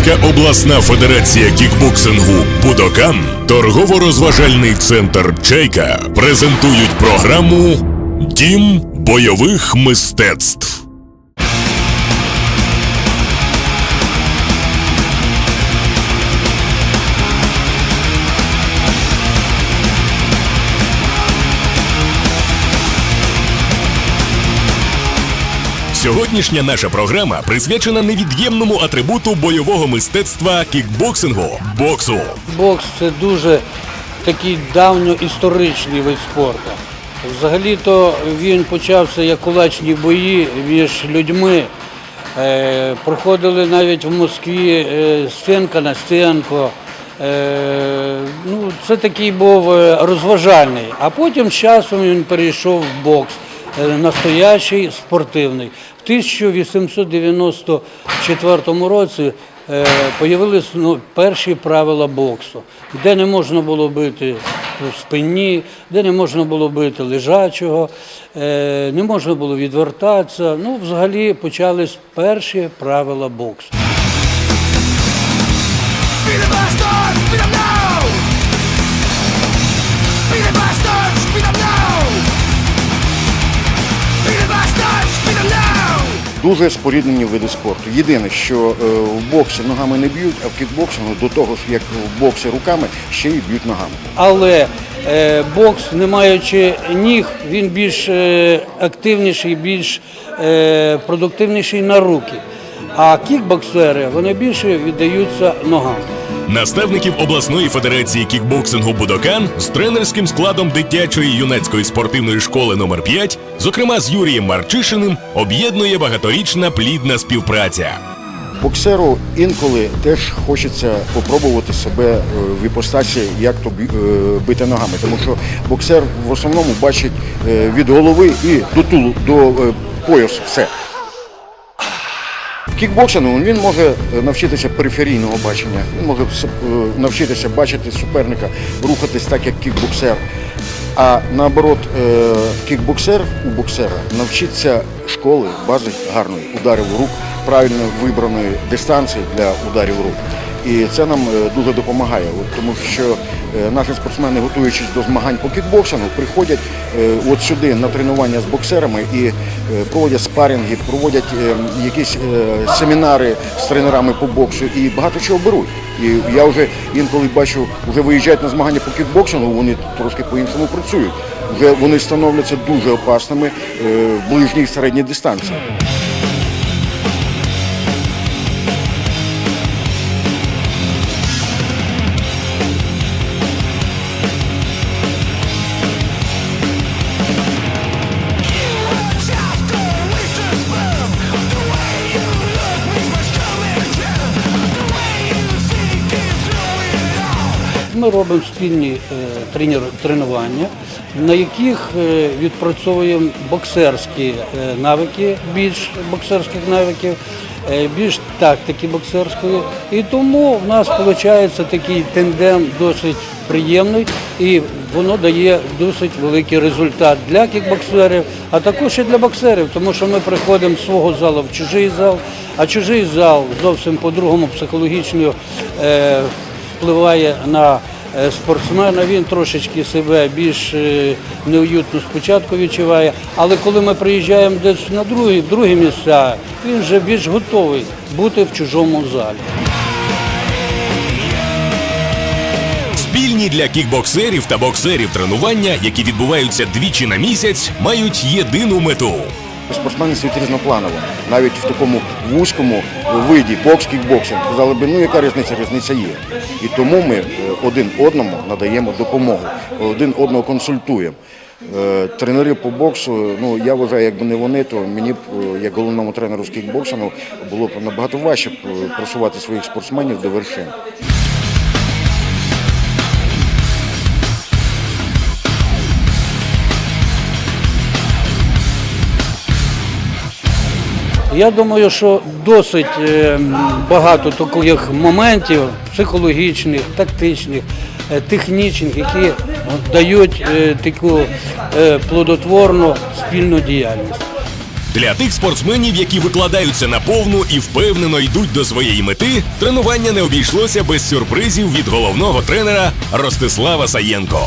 Рівненська обласна федерація кікбоксингу Будокан, торгово-розважальний центр Чайка презентують програму Дім бойових мистецтв. Сьогоднішня наша програма присвячена невід'ємному атрибуту бойового мистецтва кікбоксингу боксу. Бокс це дуже такий давньоісторичний вид спорту. Взагалі-то він почався як кулачні бої між людьми. Е, проходили навіть в Москві е, стінка на стінку. Е, ну, це такий був е, розважальний. А потім з часом він перейшов в бокс настоящий спортивний. В 1894 році е, появились ну, перші правила боксу, де не можна було бити в спині, де не можна було бити лежачого, е, не можна було відвертатися. Ну, взагалі почались перші правила боксу. Be Дуже споріднені види спорту. Єдине, що е, в боксі ногами не б'ють, а в кікбоксингу до того ж, як в боксі руками, ще й б'ють ногами. Але е, бокс, не маючи ніг, він більш е, активніший, більш е, продуктивніший на руки. А кікбоксери вони більше віддаються ногам. Наставників обласної федерації кікбоксингу Будокан з тренерським складом дитячої юнацької спортивної школи номер 5 зокрема з Юрієм Марчишиним, об'єднує багаторічна плідна співпраця. Боксеру інколи теж хочеться попробувати себе е, в іпостасі, як то е, бити ногами. Тому що боксер в основному бачить е, від голови і до тулу, до поясу все. Кікбоксингу він може е, навчитися периферійного бачення, він може е, навчитися бачити суперника, рухатись так, як кікбоксер. А наоборот, е, кікбоксер у боксера навчиться школи, бази гарної, ударів рук, правильно вибраної дистанції для ударів рук. І це нам е, дуже допомагає, тому що е, наші спортсмени, готуючись до змагань по кікбоксингу, приходять е, от сюди на тренування з боксерами і проводять спарінги, проводять якісь семінари з тренерами по боксу і багато чого беруть. І я вже інколи бачу, вже виїжджають на змагання по кікбоксингу, вони трошки по-іншому працюють. Вже вони становляться дуже опасними в ближній середній дистанції. Ми робимо спільні е, тренування, на яких е, відпрацьовуємо боксерські е, навики, більш боксерських навиків, більш тактики боксерської. І тому в нас виходить такий тендем досить приємний і воно дає досить великий результат для кікбоксерів, а також і для боксерів, тому що ми приходимо з свого залу в чужий зал, а чужий зал зовсім по-другому психологічно впливає на е, спортсмена, він трошечки себе більш е, неуютно спочатку відчуває, але коли ми приїжджаємо десь на другі, другі місця, він вже більш готовий бути в чужому залі. Спільні для кікбоксерів та боксерів тренування, які відбуваються двічі на місяць, мають єдину мету. Спортсмени світ різнопланово, навіть в такому вузькому виді бокс кікбоксинг. Казали би, ну яка різниця? Різниця є. І тому ми е, один одному надаємо допомогу, один одного консультуємо. Е, Тренери по боксу, ну я вважаю, якби не вони, то мені б, е, як головному тренеру з кікбоксингу, було б набагато важче просувати своїх спортсменів до вершин. Я думаю, що досить е, багато таких моментів психологічних, тактичних, е, технічних, які дають е, таку плодотворну спільну діяльність. Для тих спортсменів, які викладаються на повну і впевнено йдуть до своєї мети, тренування не обійшлося без сюрпризів від головного тренера Ростислава Саєнко.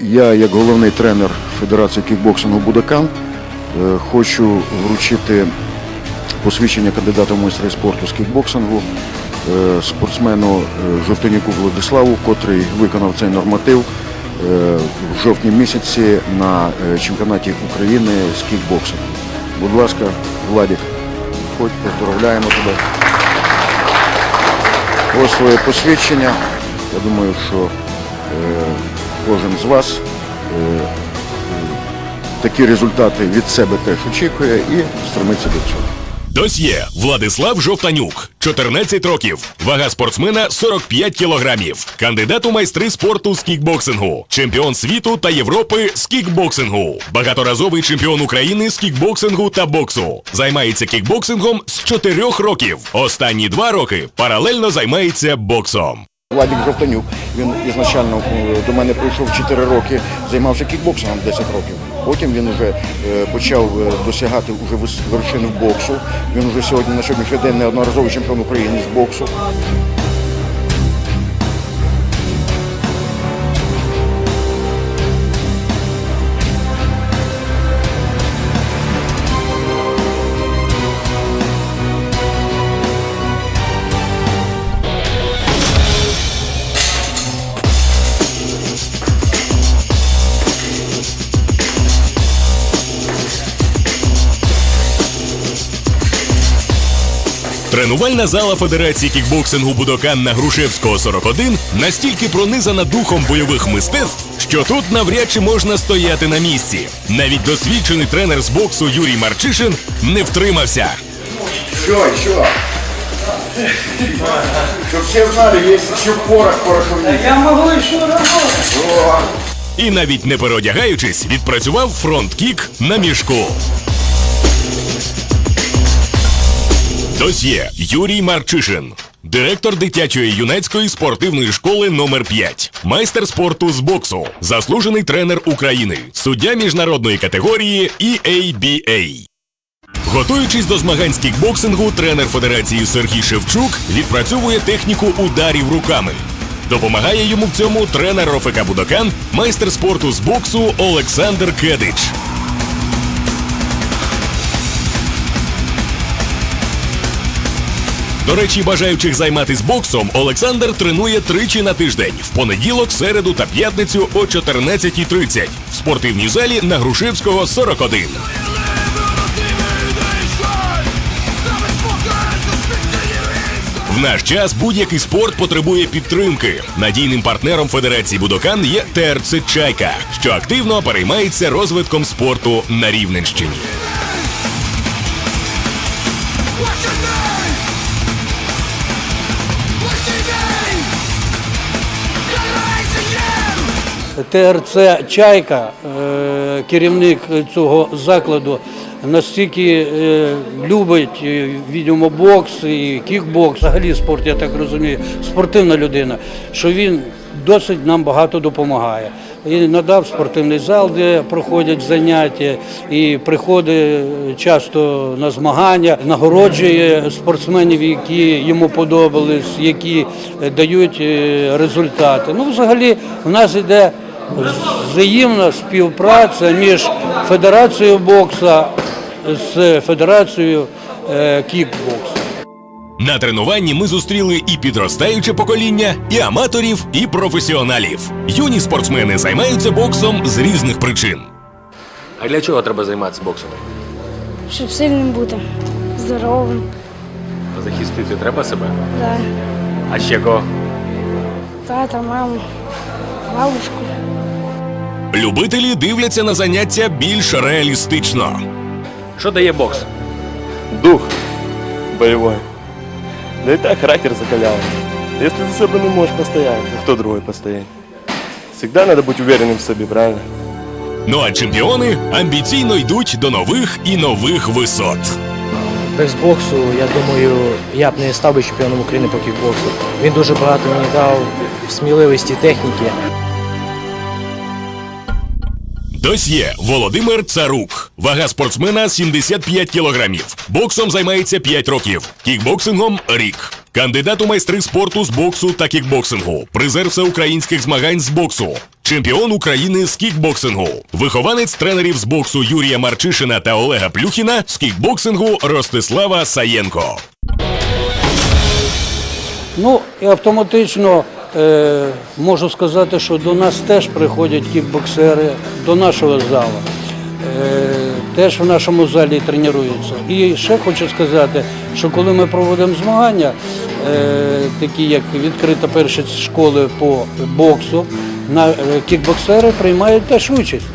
Я, як головний тренер Федерації кікбоксингу Будакан, хочу вручити посвідчення кандидата в майстри спорту з кікбоксингу е, спортсмену е, Жовтанюку Владиславу, котрий виконав цей норматив е, в жовтні місяці на чемпіонаті України з кікбоксингу. Будь ласка, Владик, ходь, поздравляємо тебе. Ось своє посвідчення. Я думаю, що кожен з вас такі результати від себе теж очікує і стремиться до цього. Досьє Владислав Жовтанюк, 14 років, вага спортсмена 45 кілограмів, кандидат у майстри спорту з кікбоксингу, чемпіон світу та Європи з кікбоксингу, багаторазовий чемпіон України з кікбоксингу та боксу. Займається кікбоксингом з 4 років. Останні два роки паралельно займається боксом. Владик Жовтанюк, він ізначально е, до мене прийшов 4 роки, займався кікбоксингом 10 років. Потім він вже е, почав е, досягати уже вершини боксу. Він вже сьогодні на сьогоднішній день неодноразовий чемпіон України з боксу. Тренувальна зала Федерації кікбоксингу Будокан на Грушевського 41 настільки пронизана духом бойових мистецтв, що тут навряд чи можна стояти на місці. Навіть досвідчений тренер з боксу Юрій Марчишин не втримався. Що, що? Щоб всі знали, є ще порох пороховий. Я можу ще работать. І навіть не переодягаючись, відпрацював фронт-кік на мішку. Досьє Юрій Марчишин, директор дитячої юнацької спортивної школи номер 5 майстер спорту з боксу, заслужений тренер України, суддя міжнародної категорії EABA. Готуючись до змагань з кікбоксингу, тренер Федерації Сергій Шевчук відпрацьовує техніку ударів руками. Допомагає йому в цьому тренер РОФК Будокан, майстер спорту з боксу Олександр Кедич. До речі, бажаючих займатися боксом Олександр тренує тричі на тиждень в понеділок, середу та п'ятницю о 14.30 в спортивній залі на Грушевського 41. В наш час будь-який спорт потребує підтримки. Надійним партнером Федерації Будокан є ТРЦ Чайка, що активно переймається розвитком спорту на Рівненщині. ТРЦ Чайка, е, керівник цього закладу, настільки е, любить е, і кікбокс, взагалі спорт, я так розумію, спортивна людина, що він досить нам багато допомагає. І надав спортивний зал, де проходять заняття, і приходить часто на змагання, нагороджує спортсменів, які йому подобались, які дають результати. Ну, взагалі, в нас йде взаємна співпраця між Федерацією бокса з Федерацією е, кікбоксу. На тренуванні ми зустріли і підростаюче покоління, і аматорів, і професіоналів. Юні спортсмени займаються боксом з різних причин. А для чого треба займатися боксом? Щоб сильним бути, здоровим, Захистити треба себе. да. А ще кого? тата, маму, бабушку. Любителі дивляться на заняття більш реалістично. Що дає бокс? Дух боевой. Да и так характер закалял. Если ты себе не можешь постоять, то кто другой постоять? Всегда надо быть уверенным в себе, правильно? Ну а чемпіони амбіційно йдуть до нових і нових висот. Без боксу, я думаю, я б не став би чемпіоном України по кікбоксу. Він дуже багато мені дав сміливості техніки. Досьє Володимир Царук. Вага спортсмена 75 кілограмів. Боксом займається 5 років. Кікбоксингом рік. Кандидат у майстри спорту з боксу та кікбоксингу. Призер всеукраїнських змагань з боксу. Чемпіон України з кікбоксингу. Вихованець тренерів з боксу Юрія Марчишина та Олега Плюхіна з кікбоксингу Ростислава Саєнко. Ну і автоматично можу сказати, що до нас теж приходять кікбоксери до нашого залу. Е, теж в нашому залі тренуються. І ще хочу сказати, що коли ми проводимо змагання, е, такі як відкрита перша школи по боксу, е, кікбоксери приймають теж участь.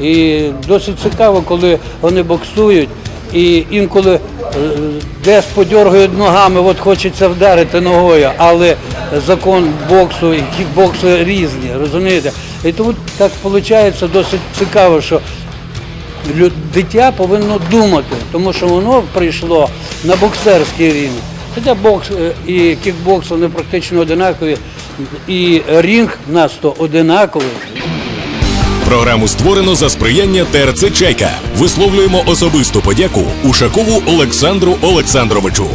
І досить цікаво, коли вони боксують, і інколи е, десь подьоргають ногами, от хочеться вдарити ногою, але закон боксу і кікбоксу різні, розумієте? І тому так виходить досить цікаво, що дитя повинно думати, тому що воно прийшло на боксерський рівень. Хоча бокс е, і кікбокс вони практично одинакові, і рінг нас то одинаковий. Програму створено за сприяння ТРЦ Чайка. Висловлюємо особисту подяку Ушакову Олександру Олександровичу.